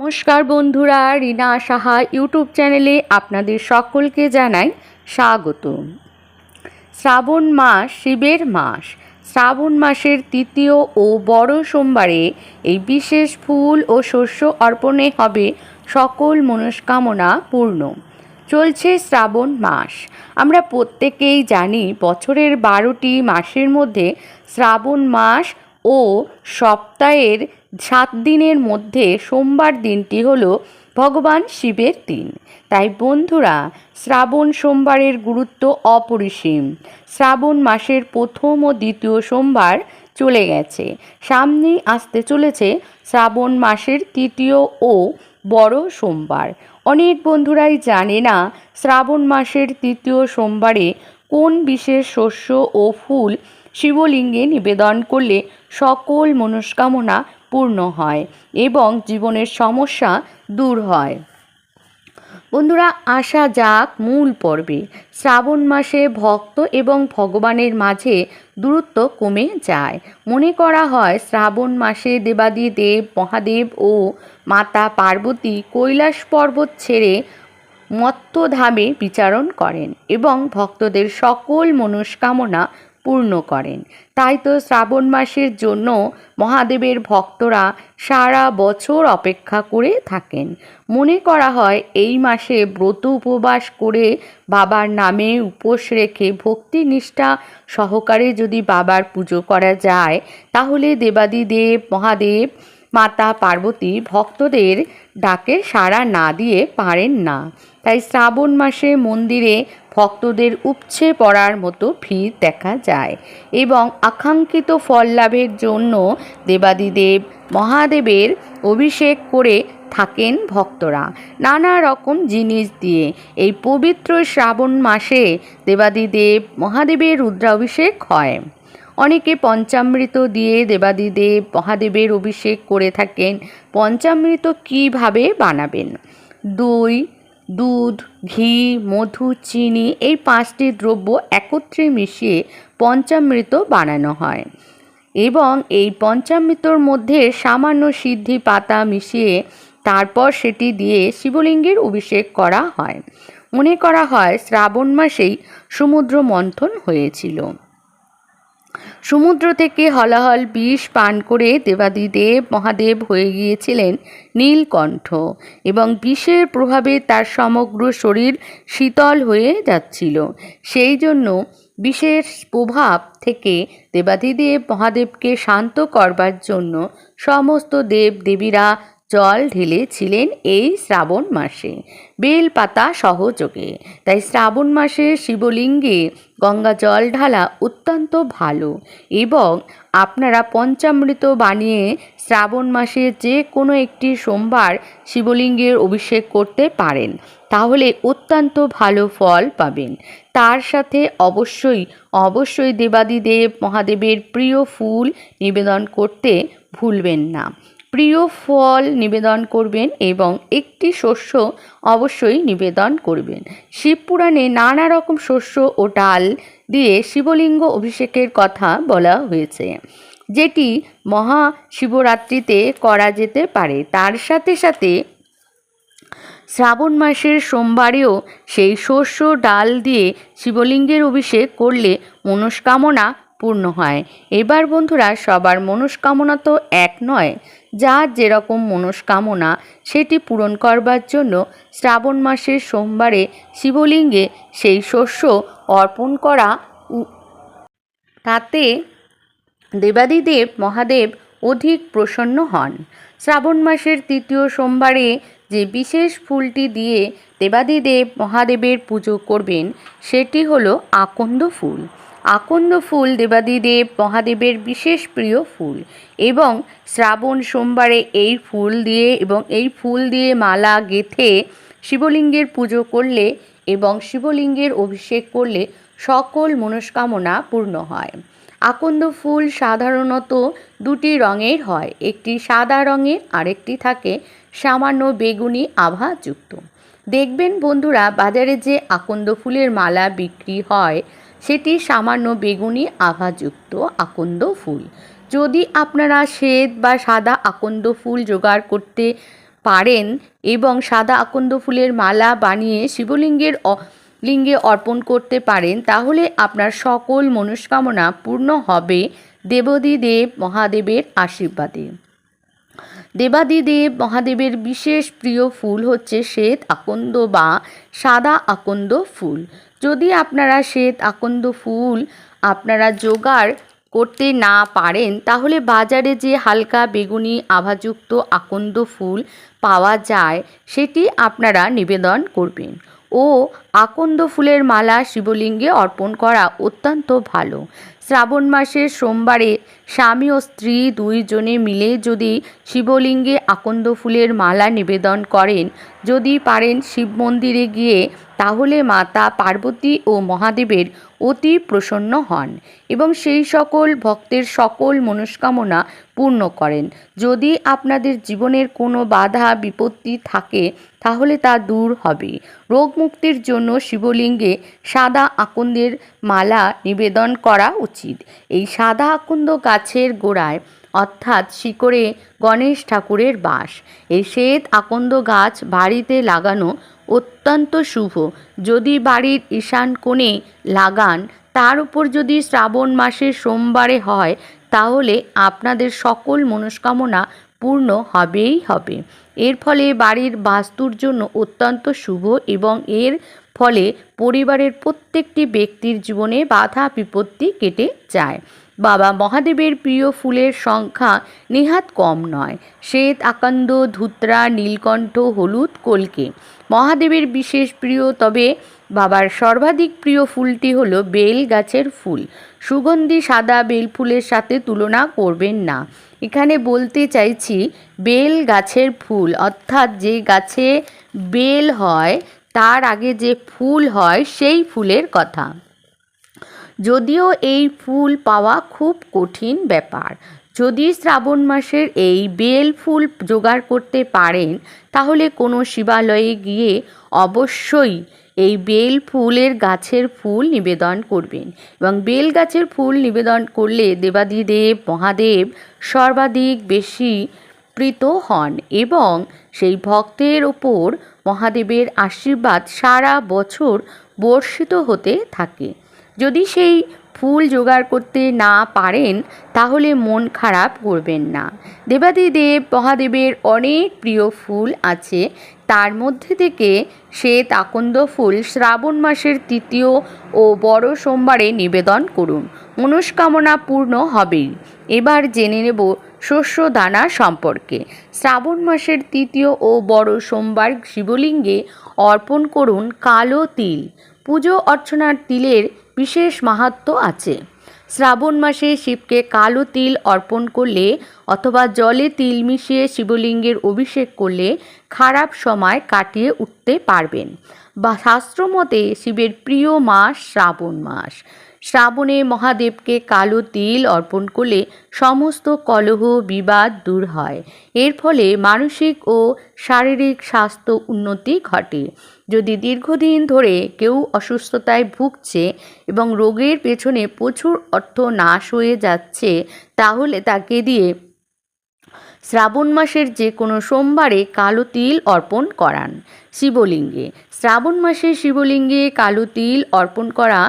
নমস্কার বন্ধুরা, রিনা সাহা ইউটিউব চ্যানেলে আপনাদের সকলকে জানাই স্বাগত। শ্রাবণ মাস, শিবের মাস। শ্রাবণ মাসের তৃতীয় ও বড় সোমবারে এই বিশেষ ফুল ও শস্য অর্পণে হবে সকল মনস্কামনা পূর্ণ। চলছে শ্রাবণ মাস। আমরা প্রত্যেকেই জানি বছরের বারোটি মাসের মধ্যে শ্রাবণ মাস ও সপ্তাহের সাত দিনের মধ্যে সোমবার দিনটি হলো ভগবান শিবের দিন। তাই বন্ধুরা, শ্রাবণ সোমবারের গুরুত্ব অপরিসীম। শ্রাবণ মাসের প্রথম ও দ্বিতীয় সোমবার চলে গেছে। সামনেই আসতে চলেছে শ্রাবণ মাসের তৃতীয় ও বড় সোমবার। অনেক বন্ধুরাই জানে না শ্রাবণ মাসের তৃতীয় সোমবারে কোন বিশেষ শস্য ও ফুল শিবলিঙ্গে নিবেদন করলে সকল মনস্কামনা পূর্ণ হয় এবং জীবনের সমস্যা দূর হয়। বন্ধুরা, আসা যাক মূল পর্বে। শ্রাবণ মাসে ভক্ত এবং ভগবানের মাঝে দূরত্ব কমে যায়। মনে করা হয়, শ্রাবণ মাসে দেবাদি দেব মহাদেব ও মাতা পার্বতী কৈলাস পর্বত ছেড়ে মত্তধামে বিচারণ করেন এবং ভক্তদের সকল মনস্কামনা পূর্ণ করেন। তাই তো শ্রাবণ মাসের জন্য মহাদেবের ভক্তরা সারা বছর অপেক্ষা করে থাকেন। মনে করা হয়, এই মাসে ব্রত উপবাস করে বাবার নামে উপোস রেখে ভক্তি নিষ্ঠা সহকারে যদি বাবার পুজো করা যায়, তাহলে দেবাদিদেব, মহাদেব মাতা পার্বতী ভক্তদের ডাকে সাড়া না দিয়ে পারেন না। তাই শ্রাবণ মাসে মন্দিরে ভক্তদের উপছে পড়ার মতো ভিড় দেখা যায় এবং আকাঙ্ক্ষিত ফল লাভের জন্য দেবাদিদেব মহাদেবের অভিষেক করে থাকেন ভক্তরা। নানা রকম জিনিস দিয়ে এই পবিত্র শ্রাবণ মাসে দেবাদিদেব মহাদেবের রুদ্রাভিষেক হয়। অনেকে পঞ্চামৃত দিয়ে দেবাদিদেব মহাদেবের অভিষেক করে থাকেন। পঞ্চামৃত কীভাবে বানাবেন? দই, দুধ, ঘি, মধু, চিনি এই পাঁচটি দ্রব্য একত্রে মিশিয়ে পঞ্চামৃত বানানো হয় এবং এই পঞ্চামৃতর মধ্যে সামান্য সিদ্ধি পাতা মিশিয়ে তারপর সেটি দিয়ে শিবলিঙ্গের অভিষেক করা হয়। মনে করা হয় শ্রাবণ মাসেই সমুদ্র মন্থন হয়েছিল। সমুদ্র থেকে হলাহল বিষ পান করে দেবাদিদেব মহাদেব হয়ে গিয়েছিলেন নীলকণ্ঠ এবং বিষের প্রভাবে তার সমগ্র শরীর শীতল হয়ে যাচ্ছিল। সেই জন্য বিশেষ প্রভাব থেকে দেবাদিদেব মহাদেবকে শান্ত করবার জন্য সমস্ত দেব দেবীরা জল ঢেলেছিলেন এই শ্রাবণ মাসে। বেল পাতা সহযোগে। তাই শ্রাবণ মাসে শিবলিঙ্গে গঙ্গা জল ঢালা অত্যন্ত ভালো এবং আপনারা পঞ্চামৃত বানিয়ে শ্রাবণ মাসে যে কোনো একটি সোমবার শিবলিঙ্গের অভিষেক করতে পারেন, তাহলে অত্যন্ত ভালো ফল পাবেন। তার সাথে অবশ্যই অবশ্যই দেবাদিদেব মহাদেবের প্রিয় ফুল নিবেদন করতে ভুলবেন না। প্রিয় ফল নিবেদন করবেন এবং একটি শস্য অবশ্যই নিবেদন করবেন। শিবপুরাণে নানা রকম শস্য ও ডাল দিয়ে শিবলিঙ্গ অভিষেকের কথা বলা হয়েছে, যেটি মহা শিবরাত্রিতে করা যেতে পারে। তার সাথে সাথে শ্রাবণ মাসের সোমবারেও সেই শস্য, ডাল দিয়ে শিবলিঙ্গের অভিষেক করলে মনস্কামনা পূর্ণ হয়। এবার বন্ধুরা, সবার মনস্কামনা তো এক নয়। যার যেরকম মনস্কামনা, সেটি পূরণ করবার জন্য শ্রাবণ মাসের সোমবারে শিবলিঙ্গে সেই শস্য অর্পণ করা তাতে দেবাদিদেব, মহাদেব অধিক প্রসন্ন হন। শ্রাবণ মাসের তৃতীয় সোমবারে যে বিশেষ ফুলটি দিয়ে দেবাদিদেব মহাদেবের পুজো করবেন, সেটি হলো আকন্দ ফুল। আকন্দ ফুল, দেবাদিদেব, মহাদেবের বিশেষ প্রিয় ফুল। এবং শ্রাবণ সোমবারে এই ফুল দিয়ে এবং এই ফুল দিয়ে মালা গেথে শিবলিঙ্গের পুজো করলে এবং শিবলিঙ্গের অভিষেক করলে সকল মনস্কামনা পূর্ণ হয়। আকন্দ ফুল সাধারণত দুটি রঙের হয়, একটি সাদা রঙের, আরেকটি থাকে সামান্য বেগুনি আভাযুক্ত। দেখবেন বন্ধুরা, বাজারে যে আকন্দ ফুলের মালা বিক্রি হয় সেটি সামান্য বেগুনি, আভাযুক্ত, আকন্দ ফুল। যদি আপনারা শ্বেত বা সাদা আকন্দ ফুল জোগাড় করতে পারেন এবং সাদা আকন্দ ফুলের মালা বানিয়ে শিবলিঙ্গের লিঙ্গে অর্পণ করতে পারেন, তাহলে আপনার সকল মনস্কামনা পূর্ণ হবে দেবদেব মহাদেবের আশীর্বাদে। দেবাদিদেব মহাদেবের বিশেষ প্রিয় ফুল হচ্ছে শ্বেত আকন্দ বা সাদা আকন্দ ফুল। যদি আপনারা শ্বেত, আকন্দ, ফুল আপনারা জোগাড় করতে না পারেন, তাহলে বাজারে যে হালকা বেগুনি, আভাযুক্ত, আকন্দ ফুল পাওয়া যায়, সেটি আপনারা নিবেদন করবেন। ও আকন্দ ফুলের মালা শিবলিঙ্গে অর্পণ করা অত্যন্ত ভালো। শ্রাবণ মাসের সোমবারে স্বামী ও স্ত্রী দুইজনে মিলে যদি শিবলিঙ্গে আকন্দ ফুলের মালা নিবেদন করেন, যদি পারেন শিব মন্দিরে গিয়ে, তাহলে মাতা পার্বতী ও মহাদেবের অতি প্রসন্ন হন এবং সেই সকল ভক্তের সকল মনস্কামনা পূর্ণ করেন। যদি আপনাদের জীবনের কোনো বাধা, বিপত্তি থাকে, তাহলে তা দূর হবে। রোগ মুক্তির জন্য শিবলিঙ্গে সাদা আকন্দের মালা নিবেদন করা উচিত। এই সাদা আকন্দ গাছের গোড়ায়, অর্থাৎ শিকড়ে গণেশ ঠাকুরের বাস। এই শ্বেত আকন্দ গাছ বাড়িতে লাগানো অত্যন্ত শুভ। যদি বাড়ির ঈশান কোণে লাগান, তার উপর যদি শ্রাবণ মাসের সোমবারে হয়, তাহলে আপনাদের সকল মনস্কামনা পূর্ণ হবেই হবে। এর ফলে বাড়ির বাস্তুর জন্য অত্যন্ত শুভ এবং এর ফলে পরিবারের প্রত্যেকটি ব্যক্তির জীবনে বাধা বিপত্তি কেটে যায়। বাবা মহাদেবের প্রিয় ফুলের সংখ্যা নেহাত কম নয়। শ্বেত, আকান্দ, ধুত্রা, নীলকণ্ঠ, হলুদ, কলকে। মহাদেবের বিশেষ প্রিয়, তবে বাবার সর্বাধিক প্রিয় ফুলটি হলো বেল গাছের ফুল। সুগন্ধি সাদা বেল ফুলের সাথে তুলনা করবেন না। এখানে বলতে চাইছি, বেল গাছের ফুল, অর্থাৎ যে গাছে বেল হয়, তার আগে যে ফুল হয়, সেই ফুলের কথা। যদিও এই ফুল পাওয়া খুব কঠিন ব্যাপার। যদি শ্রাবণ মাসের এই বেল ফুল জোগাড় করতে পারেন, তাহলে কোনো শিবালয়ে গিয়ে অবশ্যই এই বেল ফুলের গাছের ফুল নিবেদন করবেন এবং বেল গাছের ফুল নিবেদন করলে দেবাদিদেব, মহাদেব সর্বাধিক বেশি প্রীত হন এবং সেই ভক্তের ওপর মহাদেবের আশীর্বাদ সারা বছর বর্ষিত হতে থাকে। যদি সেই ফুল জোগাড় করতে না পারেন, তাহলে মন খারাপ করবেন না। দেবাদিদেব মহাদেবের অনেক প্রিয় ফুল আছে। তার মধ্যে থেকে শ্বেত আকন্দ ফুল শ্রাবণ মাসের তৃতীয় ও বড় সোমবারে নিবেদন করুন। মনস্কামনা পূর্ণ হবেই এবার জেনে নেব শস্য দানা সম্পর্কে। শ্রাবণ মাসের তৃতীয় ও বড় সোমবার শিবলিঙ্গে অর্পণ করুন কালো তিল। পুজো অর্চনার তিলের বিশেষ মাহাত্ম্য আছে। শ্রাবণ মাসে শিবকে কালো তিল অর্পণ করলে অথবা জলে তিল মিশিয়ে শিবলিঙ্গের অভিষেক করলে খারাপ সময় কাটিয়ে উঠতে পারবেন। বা শাস্ত্রমতে শিবের প্রিয় মাস শ্রাবণ মাস। শ্রাবণে মহাদেবকে কালো তিল অর্পণ করলে সমস্ত কলহ, বিবাদ দূর হয়। এর ফলে মানসিক ও শারীরিক স্বাস্থ্য উন্নতি ঘটে। যদি দীর্ঘদিন ধরে কেউ অসুস্থতায় ভুগছে এবং রোগের পেছনে প্রচুর অর্থ নাশ হয়ে যাচ্ছে, তাহলে তাকে দিয়ে শ্রাবণ মাসের যে কোনো সোমবারে কালো তিল অর্পণ করান। শিবলিঙ্গে। শ্রাবণ মাসে শিবলিঙ্গে কালো তিল অর্পণ করা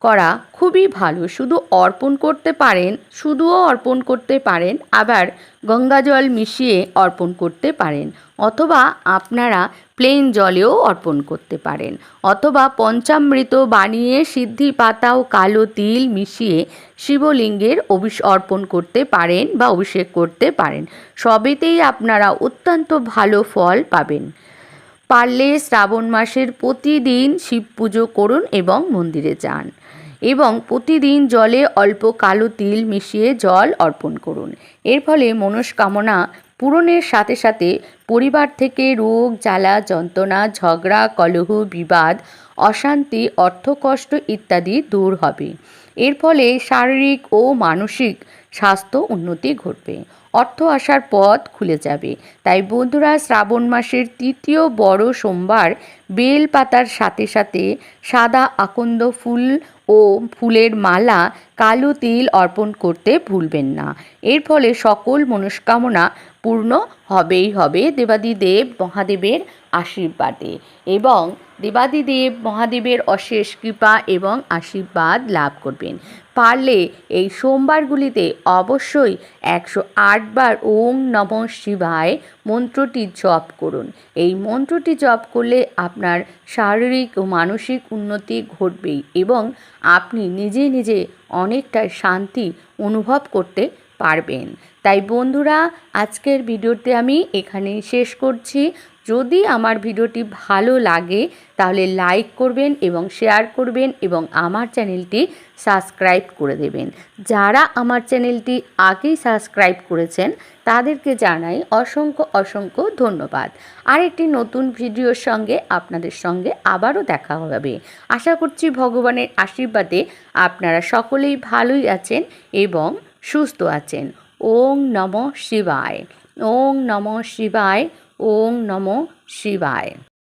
করা খুবই ভালো। শুধু অর্পণ করতে পারেন, শুধুও অর্পণ করতে পারেন, আবার গঙ্গা জল মিশিয়ে অর্পণ করতে পারেন অথবা আপনারা প্লেন জলেও অর্পণ করতে পারেন অথবা পঞ্চামৃত বানিয়ে সিদ্ধি পাতা ও কালো তিল মিশিয়ে শিবলিঙ্গের অভিষ, অর্পণ করতে পারেন বা অভিষেক করতে পারেন। সবেতেই আপনারা অত্যন্ত ভালো ফল পাবেন। পারলে শ্রাবণ মাসের প্রতিদিন শিব পুজো করুন এবং মন্দিরে যান। এবং প্রতিদিন জলে অল্প কালো তিল মিশিয়ে জল অর্পণ করুন। এর ফলে মনস্কামনা পূরণের সাথে সাথে পরিবার থেকে রোগ, জ্বালা, যন্ত্রণা, ঝগড়া, কলহ, বিবাদ, অশান্তি, অর্থকষ্ট ইত্যাদি দূর হবে। এর ফলে শারীরিক ও মানসিক স্বাস্থ্য উন্নতি ঘটবে। অর্থ আসার পথ খুলে যাবে। তাই বন্ধুরা, শ্রাবণ মাসের তৃতীয় বড় সোমবার বেল পাতার সাথে সাথে সাদা আকন্দ ফুল ও ফুলের মালা কালো তিল অর্পণ করতে ভুলবেন না। এর ফলে সকল মনস্কামনা পূর্ণ হবেই হবে দেবাদিদেব মহাদেবের আশীর্বাদে। এবং দেবাদিদেব মহাদেবের অশেষ কৃপা এবং আশীর্বাদ লাভ করবেন। পারলে এই সোমবারগুলিতে অবশ্যই একশো আটবার ওম নম শিবায় মন্ত্রটি জপ করুন। এই মন্ত্রটি জপ করলে আপনার শারীরিক ও মানসিক উন্নতি ঘটবেই এবং আপনি নিজে নিজে অনেকটা শান্তি অনুভব করতে পারবেন। তাই বন্ধুরা, আজকের ভিডিওতে আমি এখানেই শেষ করছি। যদি আমার ভিডিওটি ভালো লাগে, তাহলে লাইক করবেন এবং শেয়ার করবেন এবং আমার চ্যানেলটি সাবস্ক্রাইব করে দেবেন। যারা আমার চ্যানেলটি আগেই সাবস্ক্রাইব করেছেন, তাদেরকে জানাই অসংখ্য অসংখ্য ধন্যবাদ। আর একটি নতুন ভিডিওর সঙ্গে আপনাদের সঙ্গে আবারও দেখা হবে। আশা করছি ভগবানের আশীর্বাদে আপনারা সকলেই ভালোই আছেন এবং সুস্থ আছেন। ওং নম শিবায়। ওং নম শিবায়। ওং নম শিবায়।